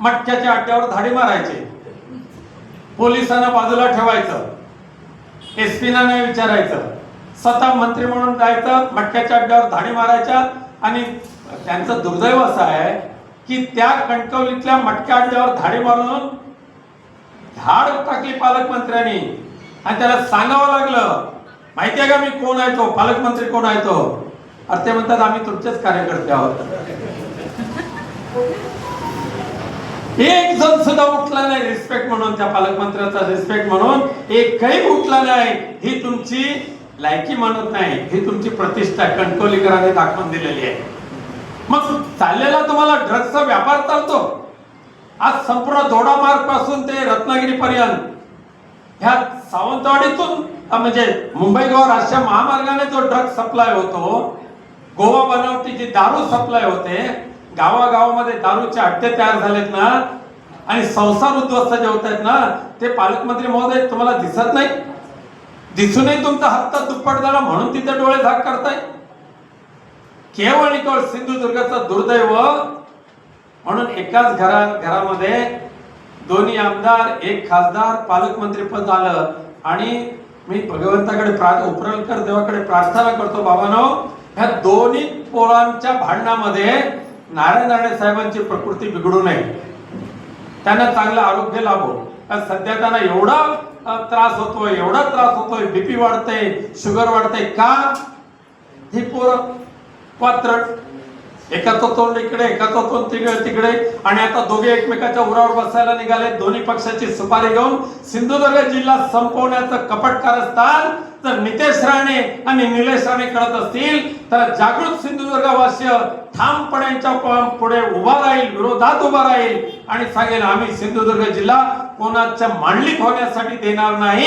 मटक्याच्या अड्ड्यावर धाडी मारायचे. पोलिसांना बाजूला ठेवायचं. एस पीना नाही विचारायचं. स्वतः मंत्री म्हणून जायचं मटक्याच्या अड्ड्यावर धाडी मारायच्या आणि त्यांचं दुर्दैव असं आहे की त्या कणकवलीतल्या मटक्या अड्ड्यावर धाडी मारून धाड टाकली पालकमंत्र्यांनी. आणि त्याला सांगावं लागलं. माहितीये का मी कोण आहे तो? पालकमंत्री कोण आहे तो? अरे ते म्हणतात आम्ही तुमचेच कार्यकर्ते आहोत. एक जण सुद्धा उठला नाही. रिस्पेक्ट म्हणून त्या पालकमंत्र्याचा रिस्पेक्ट म्हणून एकही उठला नाही. ही तुमची लायकी मानत नाही. ही तुमची प्रतिष्ठा आहे. कणकवलीकरांनी दाखवून दिलेली आहे. मग चाललेला तुम्हाला ड्रग्सचा व्यापार चालतो. आज संपूर्ण दोडामार्गपासून ते रत्नागिरी पर्यंत ह्या सावंतवाडीतून म्हणजे मुंबई गोवा राष्ट्रीय महामार्गाने जो ड्रग सप्लाय होतो गोवा बनावटी जी दारू सप्लाय होते गावागावामध्ये दारूच्या अड्डे तयार झालेत ना आणि संसार उद्ध्वस्त जे होत आहेत ना ते पालकमंत्री महोदय तुम्हाला दिसत नाही दिसूनही तुमचा हप्ता दुप्पट झाला म्हणून तिथे डोळे झाक करताय? केवळ आणि केवळ सिंधुदुर्गाचं दुर्दैव म्हणून एकाच घरा घरामध्ये दोन्ही आमदार एक खासदार पालकमंत्री पद आलं. आणि मी भगवंताकडे उपरलकर देवाकडे प्रार्थना करतो बाबानो ह्या दोन्ही पोरांच्या भांडणामध्ये नारायण राणे साहेबांची प्रकृती बिघडू नये. त्यांना चांगलं आरोग्य लाभो. सध्या त्यांना एवढा त्रास होतोय एवढा त्रास होतोय बीपी वाढतंय शुगर वाढतंय का? ही पोरं पात्र एकाचं तोंड इकडे एकाचं तोंड तिकडे तिकडे. आणि आता दोघे एकमेकाच्या उरावर बसायला निघाले. दोन्ही पक्षाची सुपारी घेऊन सिंधुदुर्ग जिल्हा संपवण्याचं कपट कारस्थान तर नितेश राणे आणि निलेश राणे करत असतील तर जागृत सिंधुदुर्गवासीय ठामपणे पुढे उभा राहील विरोधात उभा राहील. आणि सांगेल आम्ही सिंधुदुर्ग जिल्हा कोणाच्या मांडलिक होण्यासाठी देणार नाही.